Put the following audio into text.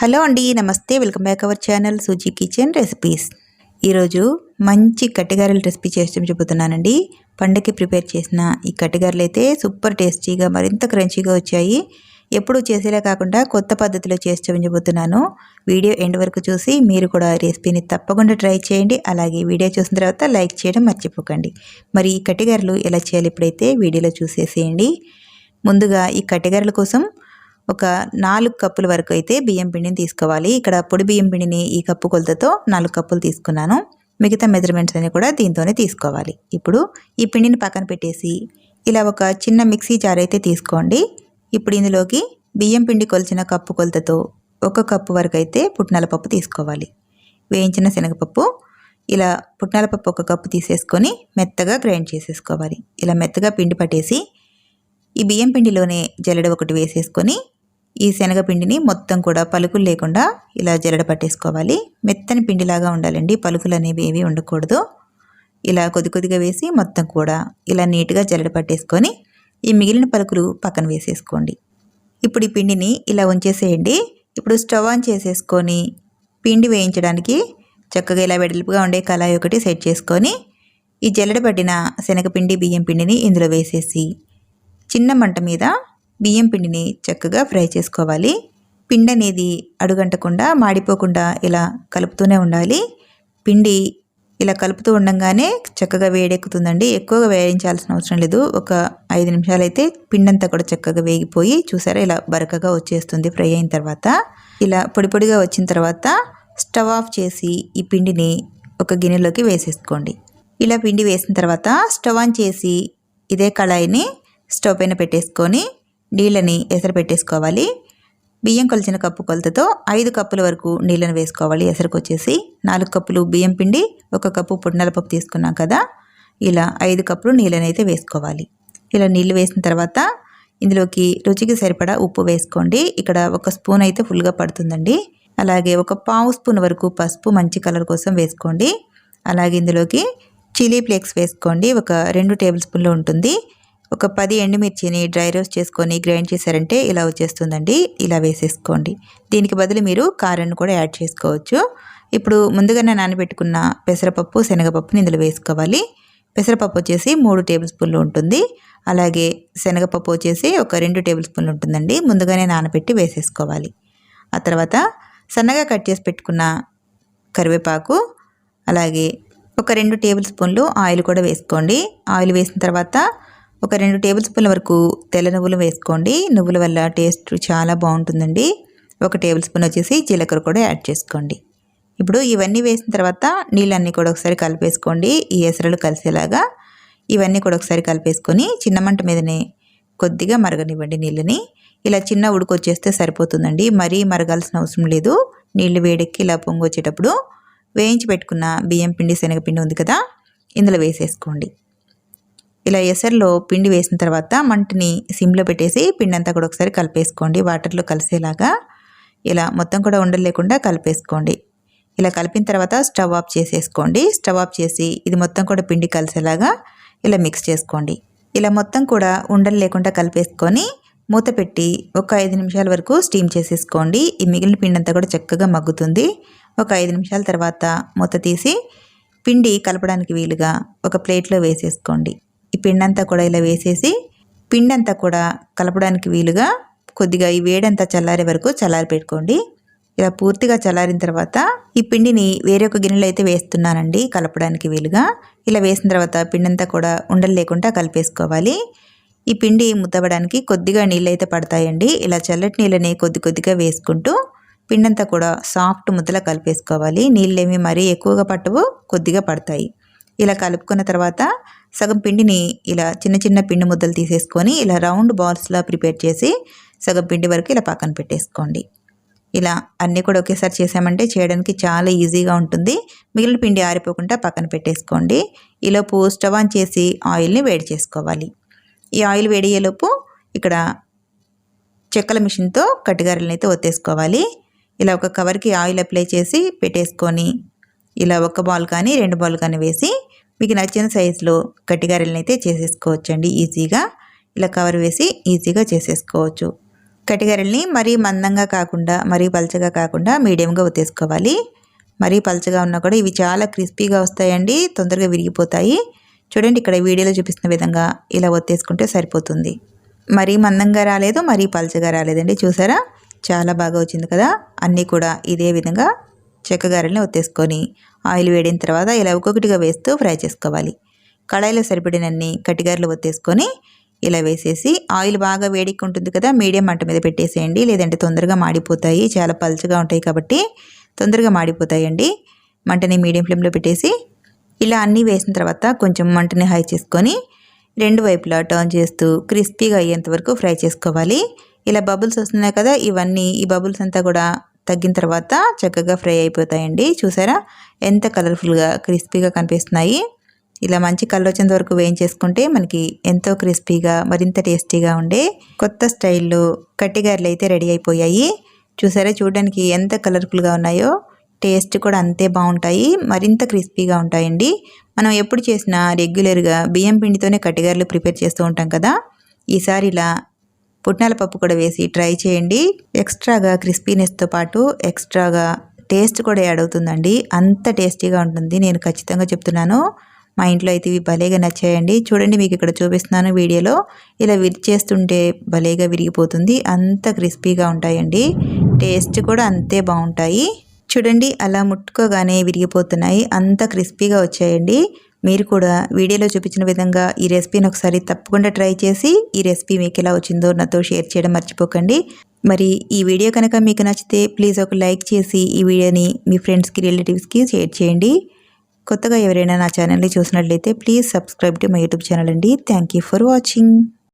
Hello అండి నమస్తే. Welcome back our channel Suji kitchen recipes. ఈరోజు మంచి కట్టిగారెల రెసిపీ చేసి చెబుతున్నానండి పండగకి ప్రిపేర్ చేసిన ఈ కట్టిగారెలు అయితే సూపర్ టేస్టీగా మరింత క్రంచీగా వచ్చాయి. ఎప్పుడు చేసేలా కాకుండా కొత్త పద్ధతిలో చేసి చెబుతున్నాను వీడియో ఎండ్ వరకు చూసి మీరు కూడా రెసిపీని తప్పకుండా ట్రై చేయండి. అలాగే వీడియో చూసిన తర్వాత లైక్ చేయడం మర్చిపోకండి. మరి ఈ కట్టిగారెలు ఎలా చేయాలి ఇప్పుడైతే వీడియోలో చూసేసేయండి. ముందుగా ఈ కట్టిగారెల కోసం ఒక నాలుగు కప్పుల వరకు అయితే బియ్యం పిండిని తీసుకోవాలి. ఇక్కడ పొడి బియ్యం పిండిని ఈ కప్పు కొలతతో నాలుగు కప్పులు తీసుకున్నాను. మిగతా మెజర్మెంట్స్ అన్ని కూడా దీంతోనే తీసుకోవాలి. ఇప్పుడు ఈ పిండిని పక్కన పెట్టేసి ఇలా ఒక చిన్న మిక్సీ జార్ అయితే తీసుకోండి. ఇప్పుడు ఇందులోకి బియ్యం పిండి కొలిచిన కప్పు కొలతతో ఒక కప్పు వరకు అయితే పుట్నాల పప్పు తీసుకోవాలి. వేయించిన శనగపప్పు ఇలా పుట్నాల పప్పు ఒక కప్పు తీసేసుకొని మెత్తగా గ్రైండ్ చేసేసుకోవాలి. ఇలా మెత్తగా పిండి పట్టేసి ఈ బియ్యం పిండిలోనే జల్లెడ ఒకటి వేసేసుకొని ఈ శనగపిండిని మొత్తం కూడా పలుకులు లేకుండా ఇలా జరడ పట్టేసుకోవాలి. మెత్తని పిండిలాగా ఉండాలండి. పలుకులు అనేవి ఏవి ఉండకూడదు. ఇలా కొద్ది కొద్దిగా వేసి మొత్తం కూడా ఇలా నీట్గా జరడ పట్టేసుకొని ఈ మిగిలిన పలుకులు పక్కన వేసేసుకోండి. ఇప్పుడు ఈ పిండిని ఇలా ఉంచేసేయండి. ఇప్పుడు స్టవ్ ఆన్ చేసేసుకొని పిండి వేయించడానికి చక్కగా ఇలా వెడల్పుగా ఉండే కళాయి ఒకటి సెట్ చేసుకొని ఈ జల్లెడ పట్టిన శనగపిండి బియ్యం పిండిని ఇందులో వేసేసి చిన్న మంట మీద బియ్యం పిండిని చక్కగా ఫ్రై చేసుకోవాలి. పిండి అనేది అడుగంటకుండా మాడిపోకుండా ఇలా కలుపుతూనే ఉండాలి. పిండి ఇలా కలుపుతూ ఉండగానే చక్కగా వేడెక్కుతుందండి. ఎక్కువగా వేయించాల్సిన అవసరం లేదు. ఒక ఐదు నిమిషాలు అయితే కూడా చక్కగా వేగిపోయి చూసారా ఇలా బరకగా వచ్చేస్తుంది ఫ్రై అయిన తర్వాత. ఇలా పొడి పొడిగా వచ్చిన తర్వాత స్టవ్ ఆఫ్ చేసి ఈ పిండిని ఒక గిన్నెలోకి వేసేసుకోండి. ఇలా పిండి వేసిన తర్వాత స్టవ్ ఆన్ చేసి ఇదే కళాయిని స్టవ్ పైన పెట్టేసుకొని నీళ్ళని ఎసరు పెట్టేసుకోవాలి. బియ్యం కొలిచిన కప్పు కొలతతో ఐదు కప్పుల వరకు నీళ్ళని వేసుకోవాలి. ఎసరుకు వచ్చేసి నాలుగు కప్పులు బియ్యం పిండి ఒక కప్పు పుట్నలపప్పు తీసుకున్నాం కదా. ఇలా ఐదు కప్పులు నీళ్ళని అయితే వేసుకోవాలి. ఇలా నీళ్ళు వేసిన తర్వాత ఇందులోకి రుచికి సరిపడా ఉప్పు వేసుకోండి. ఇక్కడ ఒక స్పూన్ అయితే ఫుల్గా పడుతుందండి. అలాగే ఒక పావు స్పూన్ వరకు పసుపు మంచి కలర్ కోసం వేసుకోండి. అలాగే ఇందులోకి చిల్లీ ఫ్లేక్స్ వేసుకోండి. ఒక రెండు టేబుల్ స్పూన్లు ఉంటుంది. ఒక పది ఎండుమిర్చిని డ్రై రోస్ట్ చేసుకొని గ్రైండ్ చేశారంటే ఇలా వచ్చేస్తుందండి. ఇలా వేసేసుకోండి. దీనికి బదులు మీరు కారాన్ని కూడా యాడ్ చేసుకోవచ్చు. ఇప్పుడు ముందుగానే నానబెట్టుకున్న పెసరపప్పు శనగపప్పుని ఇందులో వేసుకోవాలి. పెసరపప్పు వచ్చేసి మూడు టేబుల్ స్పూన్లు ఉంటుంది. అలాగే శనగపప్పు వచ్చేసి ఒక రెండు టేబుల్ స్పూన్లు ఉంటుందండి. ముందుగానే నానబెట్టి వేసేసుకోవాలి. ఆ తర్వాత సన్నగా కట్ చేసి పెట్టుకున్న కరివేపాకు అలాగే ఒక రెండు టేబుల్ స్పూన్లు ఆయిల్ కూడా వేసుకోండి. ఆయిల్ వేసిన తర్వాత ఒక రెండు టేబుల్ స్పూన్ల వరకు తెల్ల నువ్వులు వేసుకోండి. నువ్వుల వల్ల టేస్ట్ చాలా బాగుంటుందండి. ఒక టేబుల్ స్పూన్ వచ్చేసి జీలకర్ర కూడా యాడ్ చేసుకోండి. ఇప్పుడు ఇవన్నీ వేసిన తర్వాత నీళ్ళన్నీ కూడా ఒకసారి కలిపేసుకోండి. ఈ ఎసరలు కలిసేలాగా ఇవన్నీ కూడా ఒకసారి కలిపేసుకొని చిన్న మంట మీదనే కొద్దిగా మరగనివ్వండి నీళ్ళని. ఇలా చిన్న ఉడుకు వచ్చేస్తే సరిపోతుందండి. మరీ మరగాల్సిన అవసరం లేదు. నీళ్ళు వేడెక్కి ఇలా పొంగు వచ్చేటప్పుడు వేయించి పెట్టుకున్న బియ్యం పిండి శనగపిండి ఉంది కదా ఇందులో వేసేసుకోండి. ఇలా ఎసర్లో పిండి వేసిన తర్వాత మంటని సిమ్లో పెట్టేసి పిండి అంతా కూడా ఒకసారి కలిపేసుకోండి. వాటర్లో కలిసేలాగా ఇలా మొత్తం కూడా ఉండలు లేకుండా కలిపేసుకోండి. ఇలా కలిపిన తర్వాత స్టవ్ ఆఫ్ చేసేసుకోండి. స్టవ్ ఆఫ్ చేసి ఇది మొత్తం కూడా పిండి కలిసేలాగా ఇలా మిక్స్ చేసుకోండి. ఇలా మొత్తం కూడా ఉండలు లేకుండా కలిపేసుకొని మూత పెట్టి ఒక ఐదు నిమిషాల వరకు స్టీమ్ చేసేసుకోండి. ఈ మిగిలిన పిండి అంతా కూడా చక్కగా మగ్గుతుంది. ఒక ఐదు నిమిషాల తర్వాత మూత తీసి పిండి కలపడానికి వీలుగా ఒక ప్లేట్లో వేసేసుకోండి. ఈ పిండంతా కూడా ఇలా వేసేసి పిండంతా కూడా కలపడానికి వీలుగా కొద్దిగా ఈ వేడంతా చల్లారే వరకు చల్లారి పెట్టుకోండి. ఇలా పూర్తిగా చల్లారిన తర్వాత ఈ పిండిని వేరే ఒక గిన్నెలో అయితే వేస్తున్నానండి కలపడానికి వీలుగా. ఇలా వేసిన తర్వాత పిండంతా కూడా ఉండలు లేకుండా కలిపేసుకోవాలి. ఈ పిండి ముద్దవడానికి కొద్దిగా నీళ్ళు అయితే పడతాయండి. ఇలా చల్లటి నీళ్ళని కొద్ది కొద్దిగా వేసుకుంటూ పిండంతా కూడా సాఫ్ట్ ముద్దలా కలిపేసుకోవాలి. నీళ్ళేమి మరీ ఎక్కువగా పట్టవు కొద్దిగా పడతాయి. ఇలా కలుపుకున్న తర్వాత సగం పిండిని ఇలా చిన్న చిన్న పిండి ముద్దలు తీసేసుకొని ఇలా రౌండ్ బాల్స్లా ప్రిపేర్ చేసి సగం పిండి వరకు ఇలా పక్కన పెట్టేసుకోండి. ఇలా అన్నీ కూడా ఒకేసారి చేసామంటే చేయడానికి చాలా ఈజీగా ఉంటుంది. మిగిలిన పిండి ఆరిపోకుండా పక్కన పెట్టేసుకోండి. ఈలోపు స్టవ్ ఆన్ చేసి ఆయిల్ని వేడి చేసుకోవాలి. ఈ ఆయిల్ వేడియ్యేలోపు ఇక్కడ చెక్కల మిషన్తో కట్టిగారెలను అయితే ఒత్తేసుకోవాలి. ఇలా ఒక కవర్కి ఆయిల్ అప్లై చేసి పెట్టేసుకొని ఇలా ఒక బాల్ కానీ రెండు బాల్ కానీ వేసి మీకు నచ్చిన సైజులో గట్టిగారెలను అయితే చేసేసుకోవచ్చండి. ఈజీగా ఇలా కవర్ వేసి ఈజీగా చేసేసుకోవచ్చు. కటిగారల్ని మరీ మందంగా కాకుండా మరీ పలచగా కాకుండా మీడియంగా ఉతేసుకోవాలి మరీ పలచగా ఉన్నా కూడా ఇవి చాలా క్రిస్పీగా వస్తాయండి. తొందరగా విరిగిపోతాయి. చూడండి ఇక్కడ వీడియోలో చూపిస్తున్న విధంగా ఇలా ఒత్తేసుకుంటే సరిపోతుంది. మరీ మందంగా రాలేదు మరీ పలచగా రాలేదండి. చూసారా? చాలా బాగా వచ్చింది కదా? అన్నీ కూడా ఇదే విధంగా చెక్కగారెల్ని ఒత్తేసుకొని ఆయిల్ వేడిన తర్వాత ఇలా ఒక్కొక్కటిగా వేస్తూ ఫ్రై చేసుకోవాలి. కళాయిలో సరిపడినన్ని కట్టిగారెలు ఒత్తేసుకొని ఇలా వేసేసి ఆయిల్ బాగా వేడికి ఉంటుంది కదా మీడియం మంట మీద పెట్టేసేయండి. లేదంటే తొందరగా మాడిపోతాయి. చాలా పలుచగా ఉంటాయి కాబట్టి తొందరగా మాడిపోతాయండి. మంటని మీడియం ఫ్లేమ్లో పెట్టేసి ఇలా అన్నీ వేసిన తర్వాత కొంచెం మంటని హై చేసుకొని రెండు వైపులా టర్న్ చేస్తూ క్రిస్పీగా అయ్యేంత వరకు ఫ్రై చేసుకోవాలి. ఇలా బబుల్స్ వస్తున్నాయి కదా ఇవన్నీ ఈ బబుల్స్ అంతా కూడా తగ్గిన తర్వాత చక్కగా ఫ్రై అయిపోతాయండి. చూసారా? ఎంత కలర్ఫుల్గా క్రిస్పీగా కనిపిస్తున్నాయి. ఇలా మంచి కలర్ వచ్చేంత వరకు వేయించేసుకుంటే మనకి ఎంతో క్రిస్పీగా మరింత టేస్టీగా ఉండే కొత్త స్టైల్లో కట్టిగారలు అయితే రెడీ అయిపోయాయి. చూసారా? చూడడానికి ఎంత కలర్ఫుల్గా ఉన్నాయో. టేస్ట్ కూడా అంతే బాగుంటాయి. మరింత క్రిస్పీగా ఉంటాయండి. మనం ఎప్పుడు చేసినా రెగ్యులర్గా బియ్యం పిండితోనే కట్టిగారలు ప్రిపేర్ చేస్తూ ఉంటాం కదా. ఈసారి ఇలా పుట్నాల పప్పు కూడా వేసి ట్రై చేయండి. ఎక్స్ట్రాగా క్రిస్పీనెస్తో పాటు ఎక్స్ట్రాగా టేస్ట్ కూడా యాడ్ అవుతుందండి. అంత టేస్టీగా ఉంటుంది. నేను ఖచ్చితంగా చెప్తున్నాను. మా ఇంట్లో అయితే ఇవి భలేగా నచ్చాయండి. చూడండి మీకు ఇక్కడ చూపిస్తున్నాను వీడియోలో. ఇలా విరిచేస్తుంటే భలేగా విరిగిపోతుంది. అంత క్రిస్పీగా ఉంటాయండి. టేస్ట్ కూడా అంతే బాగుంటాయి. చూడండి అలా ముట్టుకోగానే విరిగిపోతున్నాయి. అంత క్రిస్పీగా వచ్చాయండి. మీరు కూడా వీడియోలో చూపించిన విధంగా ఈ రెసిపీని ఒకసారి తప్పకుండా ట్రై చేసి ఈ రెసిపీ మీకు ఎలా వచ్చిందో నాతో షేర్ చేయడం మర్చిపోకండి. మరి ఈ వీడియో కనుక మీకు నచ్చితే ప్లీజ్ ఒక లైక్ చేసి ఈ వీడియోని మీ ఫ్రెండ్స్కి రిలేటివ్స్కి షేర్ చేయండి. కొత్తగా ఎవరైనా నా ఛానల్ని చూసినట్లయితే please subscribe to my YouTube channel అండి. Thank you for watching.